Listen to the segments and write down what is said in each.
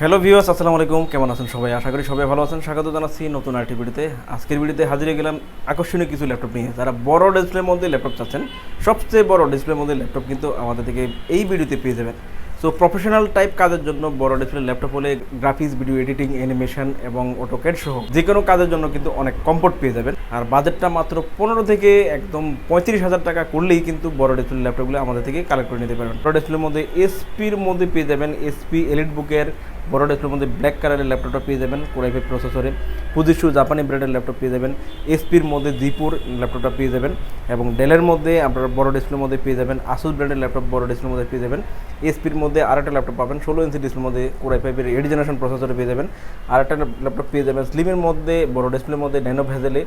Hello viewers আসসালামু আলাইকুম। কেমন আছেন সবাই? আশা করি সবাই ভালো আছেন। স্বাগত জানাচ্ছি নতুন আরেকটি ভিডিওতে। আজকের ভিডিওতে হাজির গেলাম আকর্ষণীয় কিছু ল্যাপটপ নিয়ে। যারা বড় ডিসপ্লের মধ্যে ল্যাপটপ চাচ্ছেন, সবচেয়ে বড় ডিসপ্লের মধ্যে ল্যাপটপ কিন্তু আমাদের থেকে এই ভিডিওতে পেয়ে যাবেন। সো প্রফেশনাল টাইপ কাজের জন্য বড় ডিসপ্লে ল্যাপটপ হলে গ্রাফিক্স ভিডিও এডিটিং অ্যানিমেশন এবং অটোক্যাড সহ যে কোনো কাজের জন্য কিন্তু অনেক কমফোর্ট পেয়ে যাবেন। আর বাজেটটা মাত্র পনেরো থেকে একদম পঁয়ত্রিশ হাজার টাকা করলেই কিন্তু বড় ডিসপ্লে ল্যাপটপগুলো আমাদের থেকে কালেক্ট করে নিতে পারবেন। বড় ডিসপ্লের মধ্যে এসপির মধ্যে পেয়ে যাবেন এসপি এলিট বুকের বড় ডিসপ্লের মধ্যে ব্ল্যাক কালারের ল্যাপটপটা পেয়ে যাবেন কোরাই ফাইভ প্রসেসরে পুজিশু জাপানি ব্র্যান্ডের ল্যাপটপ পেয়ে যাবেন। এসপির মধ্যে জিপুর ল্যাপটপটা পেয়ে যাবেন। এবং ডেলের মধ্যে আপনারা বড় ডিসপ্লের মধ্যে পেয়ে যাবেন আসুস ব্র্যান্ডের ল্যাপটপ বড় ডিসপ্লের মধ্যে পেয়ে যাবেন। এসপির মধ্যে আর একটা ল্যাপটপ পাবেন, ষোলো ইঞ্চি ডিসপ্লের মধ্যে কোরাই ফাইভের এইট জেনারেশন প্রসেসরে পেয়ে যাবেন। আরেকটা ল্যাপটপ পেয়ে যাবেন স্লিমের মধ্যে, বড় ডিসপ্লের মধ্যে ন্যানো ভেজেলে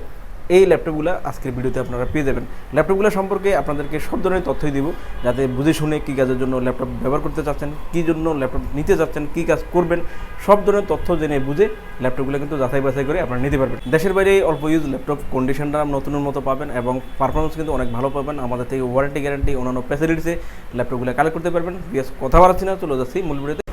এই ল্যাপটপগুলো আজকের ভিডিওতে আপনারা পেয়ে যাবেন। ল্যাপটপগুলো সম্পর্কে আপনাদেরকে সব ধরনের তথ্যই দিব, যাতে বুঝে শুনে কী কাজের জন্য ল্যাপটপ ব্যবহার করতে চাচ্ছেন, কী জন্য ল্যাপটপ নিতে চাচ্ছেন, কী কাজ করবেন, সব ধরনের তথ্য জেনে বুঝে ল্যাপটপগুলো কিন্তু যাচাই বাছাই করে আপনারা নিতে পারবেন। দেশের বাইরে অল্প ইউজ ল্যাপটপ কন্ডিশনটা নতুনের মতো পাবেন এবং পারফরমেন্স কিন্তু অনেক ভালো পাবেন। আমাদের থেকে ওয়ারেন্টি গ্যারান্টি অন্যান্য ফ্যাসিলিটিসে ল্যাপটপগুলো কালেক্ট করতে পারবেন। বিএস কথা বাড়াচ্ছি না, চলে যাচ্ছি মূল ভিডিওতে।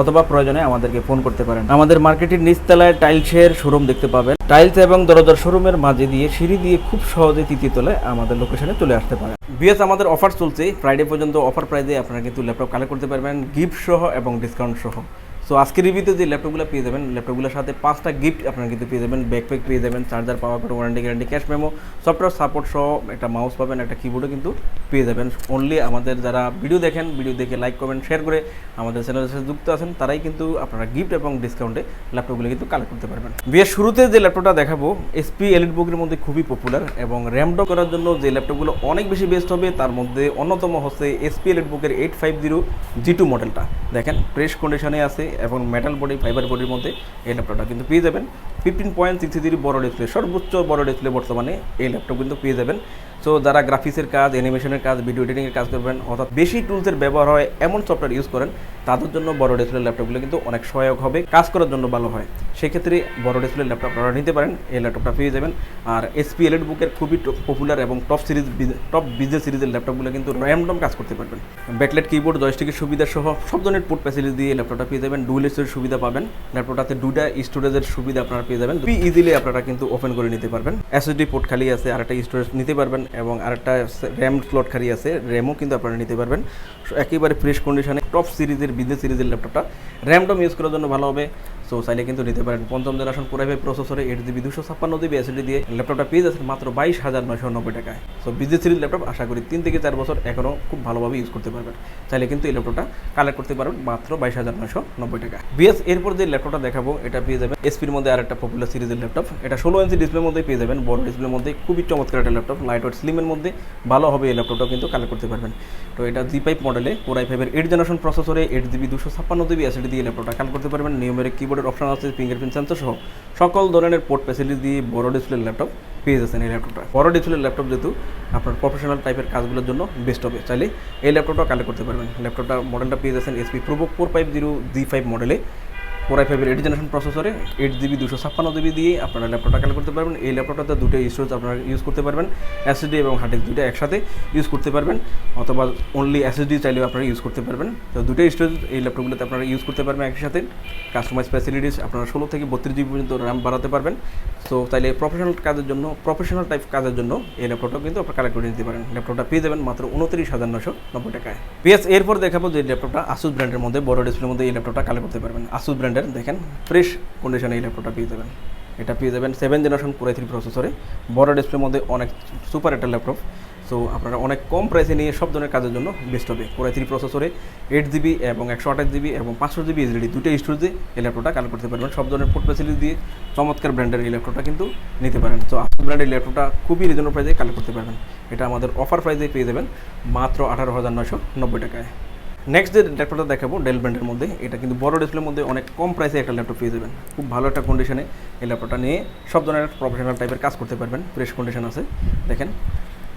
অথবা প্রয়োজনে আমাদেরকে ফোন করতে পারেন। আমাদের মার্কেটের নিচতলায় টাইলসের শোরুম দেখতে পাবেন। টাইলস এবং দরজার শোরুমের মাঝে দিয়ে সিঁড়ি দিয়ে খুব সহজে তৃতীয় তলায় আমাদের লোকেশনে চলে আসতে পারেন। বিএস আমাদের অফার চলছে। ফ্রাইডে পর্যন্ত অফার প্রাইজে আপনারা কিন্তু ল্যাপটপ কালেক্ট করতে পারবেন গিফট সহ এবং ডিসকাউন্ট সহ। সো আজকের রিভিউতে যে ল্যাপটপগুলো পেয়ে যাবেন ল্যাপটপগুলোর সাথে পাঁচটা গিফট আপনারা কিন্তু পেয়ে যাবেন ব্যাকপ্যাক পেয়ে যাবেন চার্জার পাওয়ার করে warranty guarantee cash memo software support সহ একটা মাউস পাবেন, একটা কিবোর্ডও কিন্তু পেয়ে যাবেন। অনলি আমাদের যারা ভিডিও দেখেন ভিডিও দেখে লাইক কমেন্ট শেয়ার করে আমাদের চ্যানেলের সাথে যুক্ত আছেন, তারাই কিন্তু আপনারা গিফট এবং ডিসকাউন্টে ল্যাপটপগুলো কিন্তু কালেক্ট করতে পারবেন। বিয়ের শুরুতে যে ল্যাপটপটা দেখাবো এসপি এলিট বুকের মধ্যে খুবই পপুলার এবং র্যামডক করার জন্য যে ল্যাপটপগুলো অনেক বেশি বেস্ট হবে, তার মধ্যে অন্যতম হচ্ছে এসপি এলিট বুকের eight five zero G two. মডেলটা দেখেন ফ্রেশ কন্ডিশনে আছে এবং মেটাল বডি ফাইবার বডির মধ্যে এই ল্যাপটপটা কিন্তু পেয়ে যাবেন। ফিফটিন পয়েন্ট সিক্স থ্রি বড় ডিসপ্লে সর্বোচ্চ বড় ডিসপ্লে বর্তমানে এই ল্যাপটপ কিন্তু পেয়ে যাবেন। সো যারা গ্রাফিক্সের কাজ অ্যানিমেশনের কাজ ভিডিও এডিটিংয়ের কাজ করবেন, অর্থাৎ বেশি টুলসের ব্যবহার হয়, এমন সফটওয়্যার ইউজ করেন, তাদের জন্য বড় ডিসপ্লে ল্যাপটপগুলো কিন্তু অনেক সহায়ক হবে, কাজ করার জন্য ভালো হয়। সেক্ষেত্রে বড় ডিসপ্লে ল্যাপটপ আপনারা নিতে পারেন, এই ল্যাপটপটা পেয়ে যাবেন। আর এসপি এলএড বুকের খুবই পপুলার এবং টপ সিরিজ টপ বিজনেস সিরিজের ল্যাপটপগুলো কিন্তু র্যামডম কাজ করতে পারবেন। ব্যাকলেট কিবোর্ড জয়স্টিকের সুবিধা সহ সব ধরনের পোর্ট ফ্যাসিলিটি দিয়ে ল্যাপটপটা পেয়ে যাবেন। ডুয়েল স্টোরের সুবিধা পাবেন। ল্যাপটপটাতে দুটা স্টোরেজের সুবিধা আপনারা পেয়ে যাবেন। খুবই ইজিলি আপনারা কিন্তু ওপেন করে নিতে পারবেন। এসএসডি পোর্ট খালি আছে আর একটা স্টোরেজ নিতে পারবেন। এবং আরেকটা র্যাম স্লট খালি আছে, র্যামও কিন্তু আপনারা নিতে পারবেন। একেবারে ফ্রেশ কন্ডিশনে টপ সিরিজের বিজনেস সিরিজের ল্যাপটপটা র্যামডম ইউজ করার জন্য ভালো হবে। সো চাইলে কিন্তু নিতে পারেন। পঞ্চম জেনারেশন কোরাই ফাইভ প্রসেসরে এইট জিবি দুশো ছাপ্পান্ন জিবি এসএসডি দিয়ে। ল্যাপটপটা পেয়ে যাচ্ছেন মাত্র বাইশ হাজার নয়শো নব্বই টাকায়। সো বিজি সিরিজ ল্যাপটপ, আশা করি তিন থেকে চার বছর এখনও খুব ভালোভাবে ইউজ করতে পারবেন। চাইলে কিন্তু এই ল্যাপটপটা কালেক্ট করতে পারবেন মাত্র বাইশ হাজার নয়শো নব্বই টাকা বিএস এরপর যে ল্যাপটপটা দেখাবো, এটা পেয়ে যাবেন এসপির মধ্যে আর একটা পপুলার সিরিজের ল্যাপটপ। এটা ষোলো ইঞ্চি ডিসপ্লের মধ্যে পেয়ে যাবেন। বড় ডিসপ্লের মধ্যে খুবই চমৎকার একটা ল্যাপটপ। লাইট ওয়েট স্লিমের মধ্যে ভালো হবে এই ল্যাপটপটাও কিন্তু কালেক্ট করতে পারবেন। তো, এটা জি পাইপ মডেলে কোরাই ফাইভের এইট জেনারেশন প্রসেসরে এইট জিবি দুশো ছাপ্পান্ন জিবি এসএসডি দিয়ে ল্যাপটপটা কালেক্ট করতে পারবেন। নিয়মের কিবোর্ডের অপশান আছে ফিঙ্গারপ্রিন্ট সেন্সর সহ সকল ধরনের পোর্ট ফ্যাসিলিটি দিয়ে বড় ডিসপ্লের ল্যাপটপ পেয়ে যাচ্ছেন এই ল্যাপটপটা বড় ডিসপ্লের ল্যাপটপ যেহেতু, আপনার প্রফেশনাল টাইপের কাজগুলোর জন্য বেস্ট হবে। চাইলে এই ল্যাপটপটা কালেক্ট করতে পারবেন। ল্যাপটপটা মডেলটা পেয়ে যাচ্ছেন HP ProBook four five zero G five মডেলে ফোর আই ফাইভের এইট জেনারেশন প্রসেসরে এইট জিবি দুশো ছাপ্পান্ন জিবি দিয়ে আপনারা ল্যাপটপটা কালেক্ট করতে পারবেন। এই ল্যাপটপটাতে দুটো স্টোরেজ আপনারা ইউজ করতে পারবেন। এসএসডি এবং হার্ড ডিস্ক দুটো একসাথে ইউজ করতে পারবেন। অথবা অনলি এসএসডি চাইলেও আপনারা ইউজ করতে পারবেন। তো দুটো স্টোরেজ এই ল্যাপটপগুলোতে আপনারা ইউজ করতে পারবেন একই সাথে। কাস্টমাইজ ফ্যাসিলিটিস আপনারা ষোলো থেকে বত্রিশ জিবি পর্যন্ত র্যাম বাড়াতে পারবেন। সো চাইলে প্রফেশনাল কাজের জন্য প্রফেশনাল টাইপ কাজের জন্য এই ল্যাপটপটাও কিন্তু আপনারা কালেক্ট করে নিতে পারেন। ল্যাপটপটা পেয়ে যাবেন মাত্র উনত্রিশ হাজার নশো নব্বই টাকায়। পিএস এরপর দেখাবো যে ল্যাপটপটা আসুস ব্র্যান্ডের মধ্যে, বড় ডিসপ্লের মধ্যে এই ল্যাপটপটা কালেক্ট করতে পারবেন। আসুস ব্র্যান্ডের দেখেন ফ্রেশ কন্ডিশনে এই ল্যাপটপটা পেয়ে যাবেন। এটা পেয়ে যাবেন seven generation core i three প্রসেসরে বড় ডিসপ্লের মধ্যে অনেক সুপার একটা ল্যাপটপ সো আপনারা অনেক কম প্রাইসে নিয়ে সব ধরনের কাজের জন্য বেস্ট হবে। কোরাই থ্রি প্রসেসরে এইট জিবি এবং একশো আঠাশ জিবি এবং পাঁচশো জিবি এসডি দুটো স্টোরেজে এই ল্যাপটপটা কালেক্ট করতে পারবেন। সব ধরনের পোর্ট ফ্যাসিলিটি দিয়ে চমৎকার ব্র্যান্ডের এই ল্যাপটপটা কিন্তু নিতে পারেন। তো আসুস ব্র্যান্ডের ল্যাপটপটা খুবই রিজনেবল প্রাইসে কালেক্ট করতে পারবেন। এটা আমাদের অফার প্রাইসে পেয়ে যাবেন মাত্র আঠারো হাজার নশো নব্বই টাকায়। নেক্সট যে ল্যাপটপটা দেখাবো ডেল ব্র্যান্ডের মধ্যে, এটা কিন্তু বড় ডিসপ্লের মধ্যে অনেক কম প্রাইসে একটা ল্যাপটপ পেয়ে যাবেন। খুব ভালো একটা কন্ডিশনে এই ল্যাপটপটা নিয়ে সব ধরনের প্রফেশনাল টাইপের কাজ করতে পারবেন ফ্রেশ কন্ডিশন আছে। দেখেন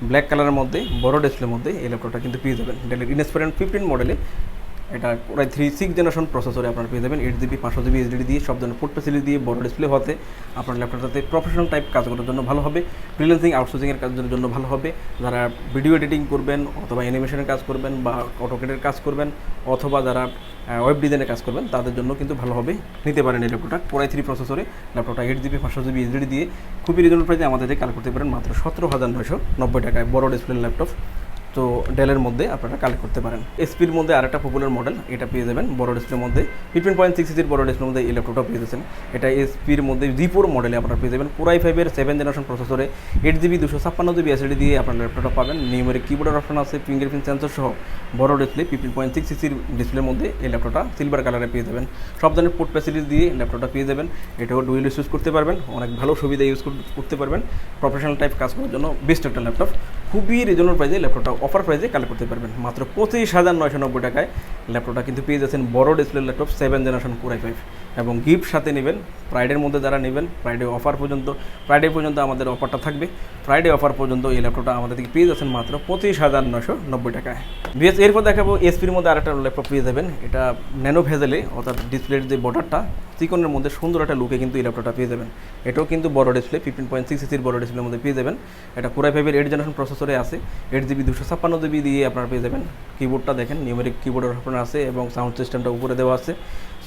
ব্ল্যাক কালারের মধ্যে, বড় ডিসপ্লের মধ্যে এই ল্যাপটপটা কিন্তু পেয়ে যাবেন। ডেলের ইনস্পেরেন্ট ফিফটিন মডেলে এটা প্রায় থ্রি সিক্স জেনারেশন প্রসেসরে আপনারা পেয়ে যাবেন এইট জিবি পাঁচশো জিবি এইচডি দিয়ে, সব ধরনের পোর্ট ফেসিলিটি দিয়ে, বড় ডিসপ্লে হতে আপনার ল্যাপটপটাতে প্রফেশনাল টাইপ কাজ করার জন্য ভালো হবে ফ্রিল্যান্সিং আউটসোর্সিংয়ের কাজের জন্য ভালো হবে, যারা ভিডিও এডিটিং করবেন অথবা অ্যানিমেশনের কাজ করবেন বা অটোকেটের কাজ করবেন অথবা যারা ওয়েব ডিজাইনের কাজ করবেন, তাদের জন্য কিন্তু ভালো হবে, নিতে পারেন এই ল্যাপটপটা প্রায় থ্রি প্রসেসরে ল্যাপটপটা এইট জিবি পাঁচশো জিবি এইচডি দিয়ে খুবই রিজনেবল প্রাইসে আমাদের কালেক্ট করতে পারেন মাত্র সতেরো হাজার নয়শো নব্বই টাকায়। বড় ডিসপ্লে ল্যাপটপ তো ডেলের মধ্যে আপনারা কালেক্ট করতে পারেন। এসপির মধ্যে আরেকটা পপুলার মডেল এটা পেয়ে যাবেন বড় ডিসপ্লের মধ্যে। ফিফটিন পয়েন্ট সিক্স ইঞ্চির বড় ডিসপ্লের মধ্যে এই ল্যাপটপটা পেয়ে যাচ্ছেন। এটা এসপির মধ্যে ফোর মডেলে আপনারা পেয়ে যাবেন। পুরাই ফাইভের সেভেন জেনারেশন প্রসেসরে এইট জিবি দুশো ছাপ্পান্ন জিবি এসএডি দিয়ে আপনার ল্যাপটপটা পাবেন। নিউমেরিক কিবোর্ডের অপশন আছে ফিঙ্গারপ্রিন্ট সেন্সর সহ বড় ডিসপ্লে ফিফটিন পয়েন্ট সিক্স ইঞ্চির ডিসপ্লের মধ্যে এই ল্যাপটপটা সিলভার কালারে পেয়ে যাবেন। সব ধরনের পোর্ট ফ্যাসিলিটি দিয়ে ল্যাপটপটা পেয়ে যাবেন। এটাও ডুয়েল ইউজ করতে পারবেন। অনেক ভালো সুবিধা ইউজ করতে পারবেন। প্রফেশনাল টাইপ কাজ করার জন্য বেস্ট একটা ল্যাপটপ খুবই রিজনেবল প্রাইসে ল্যাপটপটা অফার প্রাইসে কালেক্ট করতে পারবেন। মাত্র পঁচিশ হাজার নয়শো নব্বই টাকায় ল্যাপটপটা কিন্তু পেয়ে যাচ্ছেন বড় display laptop seven generation core i five এবং গিফট সাথে নেবেন। ফ্রাইডের মধ্যে যারা নেবেন ফ্রাইডে অফার পর্যন্ত ফ্রাইডে পর্যন্ত আমাদের অফারটা থাকবে। ফ্রাইডে অফার পর্যন্ত এই ল্যাপটপটা আমাদের থেকে পেয়ে যাচ্ছেন মাত্র পঁচিশ হাজার নশো নব্বই টাকায়। বিএস এরপর দেখাবো এসপির মধ্যে আরেকটা ল্যাপটপ পেয়ে যাবেন। এটা ন্যানো ভেজেলে অর্থাৎ ডিসপ্লের যে বর্ডারটা চিকনের মধ্যে সুন্দর একটা লুকে কিন্তু এই ল্যাপটপটা পেয়ে যাবেন। এটাও কিন্তু বড় ডিসপ্লে ফিফটিন পয়েন্ট সিক্স সিসির বড় ডিসপ্লের মধ্যে পেয়ে যাবেন। এটা কোরাই ফাইভের এইট জেনারেশন প্রসেসরে আছে। এইট জিবি দুশো ছাপ্পান্ন জিবি দিয়ে আপনারা পেয়ে যাবেন। কিবোর্ডটা দেখেন নিউমেরিক কিবোর্ডের আপনার আছে এবং সাউন্ড সিস্টেমটা উপরে দেওয়া আছে।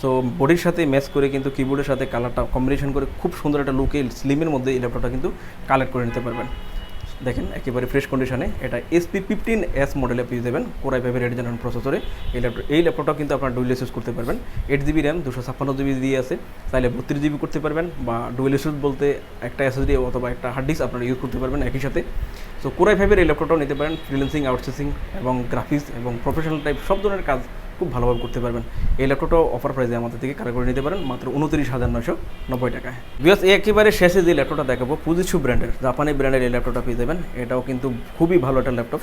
সো বডির সাথে ম্যাচ করে কিন্তু কিবোর্ডের সাথে কালারটা কম্বিনেশন করে খুব সুন্দর একটা লুকে স্লিমের মধ্যে এই ল্যাপটপটা কিন্তু কালেক্ট করে নিতে পারবেন। দেখেন, একেবারে ফ্রেশ কন্ডিশনে এটা এসপি ফিফটিন এস মডেলে পেয়ে যাবেন কোরাই ফাইভের এইট জেনারেশন প্রসেসরে এই ল্যাপটপ এই ল্যাপটপটা কিন্তু আপনার ডুয়েল ইউজ করতে পারবেন। এইট জিবি র্যাম দুশো ছাপ্পান্ন জিবি দিয়ে আছে। তাহলে বত্রিশ জিবি করতে পারবেন বা ডুয়েল ইউজ বলতে একটা এসএসডি অথবা একটা হার্ড ডিস্ক আপনারা ইউজ করতে পারবেন একই সাথে। সো কোরাই ফাইভের এই ল্যাপটপটাও নিতে পারেন ফ্রিলেন্সিং আউটসোর্সিং এবং গ্রাফিক্স এবং প্রফেশনাল টাইপ সব ধরনের কাজ খুব ভালোভাবে করতে পারবেন। এই ল্যাপটপটাও অফার প্রাইসে আমাদের থেকে কালেক্ট করে নিতে পারেন, মাত্র উনত্রিশ হাজার নশো নব্বই টাকায়। বিকজ একেবারে শেষে যে ল্যাপটপটা দেখাবো পুজিছু ব্র্যান্ডের জাপানি ব্র্যান্ডের এই ল্যাপটপটা পেয়ে যাবেন। এটাও কিন্তু খুবই ভালো একটা ল্যাপটপ।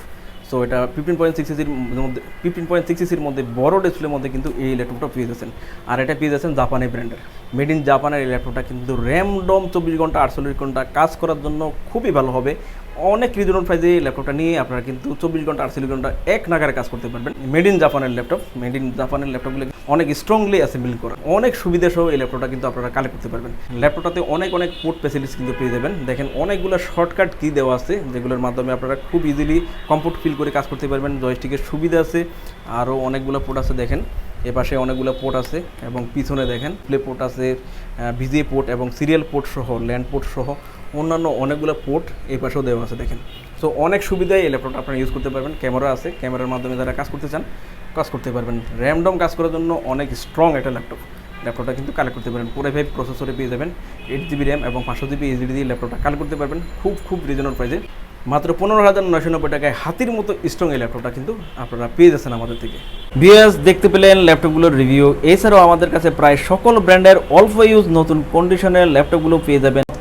সো এটা ফিফটিন পয়েন্ট সিক্স সিসির মধ্যে ফিফটিন পয়েন্ট সিক্স সিসির মধ্যে বড় ডিসপ্লের মধ্যে কিন্তু এই ল্যাপটপটা পেয়ে যাচ্ছেন। আর এটা পেয়ে যাচ্ছেন জাপানি ব্র্যান্ডের মেড ইন জাপানের এই ল্যাপটপটা কিন্তু র্যামডম চব্বিশ ঘণ্টা, আটচল্লিশ ঘণ্টা কাজ করার জন্য খুবই ভালো হবে। অনেক রিজনেবল প্রাইসে এই ল্যাপটপটা নিয়ে আপনারা কিন্তু চব্বিশ ঘণ্টা আটচল্লিশ ঘণ্টা এক নাগারে কাজ করতে পারবেন। মেড ইন জাপানের ল্যাপটপ মেড ইন জাপানের ল্যাপটপগুলো অনেক স্ট্রংলি অ্যাসেম্বল করা। অনেক সুবিধা সহ এই ল্যাপটপটা কিন্তু আপনারা কালেক্ট করতে পারবেন। ল্যাপটপটাতে অনেক অনেক পোর্ট ফেসিলিটিস কিন্তু পেয়ে যাবেন। দেখেন অনেকগুলো শর্টকাট কি দেওয়া আছে, যেগুলোর মাধ্যমে আপনারা খুব ইজিলি কমফোর্ট ফিল করে কাজ করতে পারবেন। জয়স্টিকের সুবিধা আছে আরও অনেকগুলো পোর্ট আছে দেখেন। এ পাশে অনেকগুলো পোর্ট আছে এবং পিছনে দেখেন প্লে পোর্ট আছে ভিজিএ পোর্ট এবং সিরিয়াল পোর্ট সহ ল্যান্ড পোর্ট সহ অন্যান্য অনেকগুলো পোর্ট এই পাশেও দেওয়া আছে, দেখেন। সো অনেক সুবিধায় এই ল্যাপটপটা আপনারা ইউজ করতে পারবেন। ক্যামেরা আছে ক্যামেরার মাধ্যমে যারা কাজ করতে চান, কাজ করতে পারবেন। র্যামডম কাজ করার জন্য অনেক স্ট্রং একটা ল্যাপটপ ল্যাপটপটা কিন্তু কালেক্ট করতে পারবেন। পুরো ফাইভ প্রসেসরে পেয়ে যাবেন এইট জিবি র্যাম এবং পাঁচশো জিবি এইচডি দিয়ে ল্যাপটপটা কালেক্ট করতে পারবেন খুব খুব রিজনেবল প্রাইসে মাত্র পনেরো হাজার নয়শো নব্বই টাকায় হাতির মতো স্ট্রং এই ল্যাপটপটা কিন্তু আপনারা পেয়ে যাচ্ছেন আমাদের থেকে। বিএস দেখতে পেলেন ল্যাপটপগুলোর রিভিউ এছাড়াও আমাদের কাছে প্রায় সকল ব্র্যান্ডের অল্প ইউজ নতুন কন্ডিশনের ল্যাপটপগুলো পেয়ে যাবেন